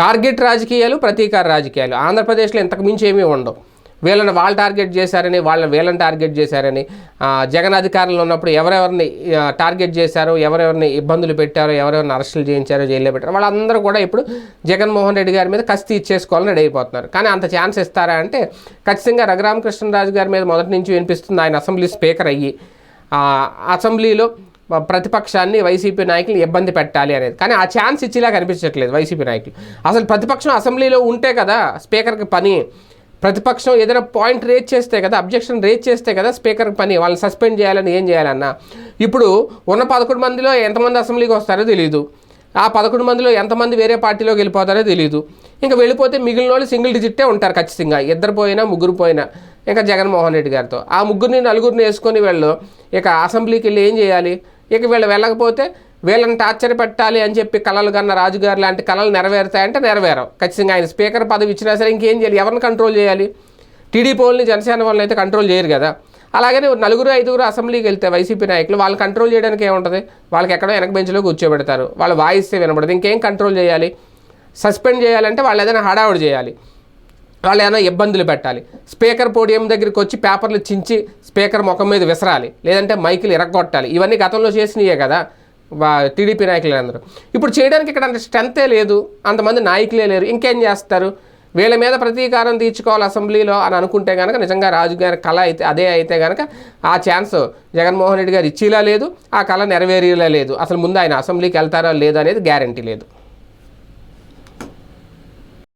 Target రాజకీయాలు ప్రతీకార రాజకీయాలు. ఆంధ్రప్రదేశ్లో ఇంతకు మించి ఏమీ ఉండవు. వీళ్ళని వాళ్ళు టార్గెట్ చేశారని వాళ్ళని వీళ్ళని టార్గెట్ చేశారని జగన్ అధికారంలో ఉన్నప్పుడు ఎవరెవరిని టార్గెట్ చేశారో ఎవరెవరిని ఇబ్బందులు పెట్టారో ఎవరెవరిని అరెస్టులు చేయించారో జైల్లో పెట్టారో వాళ్ళందరూ కూడా ఇప్పుడు జగన్మోహన్ రెడ్డి గారి మీద కస్తీ ఇచ్చేసుకోవాలని రెడీ అయిపోతున్నారు. కానీ అంత ఛాన్స్ ఇస్తారా అంటే ఖచ్చితంగా రఘురామకృష్ణరాజు గారి మీద మొదటి నుంచి వినిపిస్తుంది ఆయన అసెంబ్లీ స్పీకర్ అయ్యి. అసెంబ్లీలో ప్రతిపక్షాన్ని వైసీపీ నాయకులు ఇబ్బంది పెట్టాలి అనేది. కానీ ఆ ఛాన్స్ ఇచ్చేలా కనిపించట్లేదు వైసీపీ నాయకులు. అసలు ప్రతిపక్షం అసెంబ్లీలో ఉంటే కదా స్పీకర్కి పని ప్రతిపక్షం ఏదైనా పాయింట్ రేజ్ చేస్తే కదా అబ్జెక్షన్ రేజ్ చేస్తే కదా స్పీకర్కి పని వాళ్ళని సస్పెండ్ చేయాలని ఏం చేయాలన్నా. ఇప్పుడు ఉన్న పదకొండు మందిలో ఎంతమంది అసెంబ్లీకి వస్తారో తెలియదు ఆ పదకొండు మందిలో ఎంతమంది వేరే పార్టీలోకి వెళ్ళిపోతారో తెలియదు ఇంకా వెళ్ళిపోతే మిగిలిన వాళ్ళు సింగిల్ డిజిట్టే ఉంటారు ఖచ్చితంగా. ఇద్దరు పోయినా ముగ్గురు పోయినా ఇంకా జగన్మోహన్ రెడ్డి గారితో. ఆ ముగ్గురిని నలుగురిని వేసుకొని వెళ్ళు ఇక అసెంబ్లీకి వెళ్ళి ఏం చేయాలి? ఇక వీళ్ళు వెళ్ళకపోతే వీళ్ళని టార్చర్ పెట్టాలి అని చెప్పి కళలు కన్న రాజుగారు లాంటి కళలు నెరవేరుతాయంటే నెరవేరవు. ఖచ్చితంగా ఆయన స్పీకర్ పదవి ఇచ్చినా సరే ఇంకేం చేయాలి? ఎవరిని కంట్రోల్ చేయాలి? టీడీపీ వాళ్ళని జనసేన వాళ్ళని అయితే కంట్రోల్ చేయరు కదా. అలాగనే నలుగురు ఐదుగురు అసెంబ్లీకి వెళ్తే వైసీపీ నాయకులు వాళ్ళు కంట్రోల్ చేయడానికి ఏముంటుంది? వాళ్ళకి ఎక్కడో వెనక బెంచ్లో కూర్చోబెడతారు. వాళ్ళు వాయిస్తే వినబడదు. ఇంకేం కంట్రోల్ చేయాలి? సస్పెండ్ చేయాలంటే వాళ్ళు ఏదైనా హడావుడి చేయాలి. వాళ్ళు ఏమైనా ఇబ్బందులు పెట్టాలి. స్పీకర్ పోడియం దగ్గరికి వచ్చి పేపర్లు చించి స్పీకర్ ముఖం మీద విసరాలి. లేదంటే మైకులు ఇరగొట్టాలి. ఇవన్నీ గతంలో చేసినయే కదా వా- టీడీపీ నాయకులు అందరూ ఇప్పుడు చేయడానికి ఇక్కడ అంత స్ట్రెంతే లేదు. అంతమంది నాయకులే లేరు. ఇంకేం చేస్తారు? వీళ్ళ మీద ప్రతీకారం తీర్చుకోవాలి అసెంబ్లీలో అని అనుకుంటే కనుక నిజంగా రాజు గారి కళ అయితే అదే అయితే కనుక ఆ ఛాన్స్ జగన్మోహన్ రెడ్డి గారు ఇచ్చేలా లేదు. ఆ కళ నెరవేరేలా లేదు. అసలు ముందు ఆయన అసెంబ్లీకి వెళ్తారో లేదు అనేది గ్యారంటీ లేదు.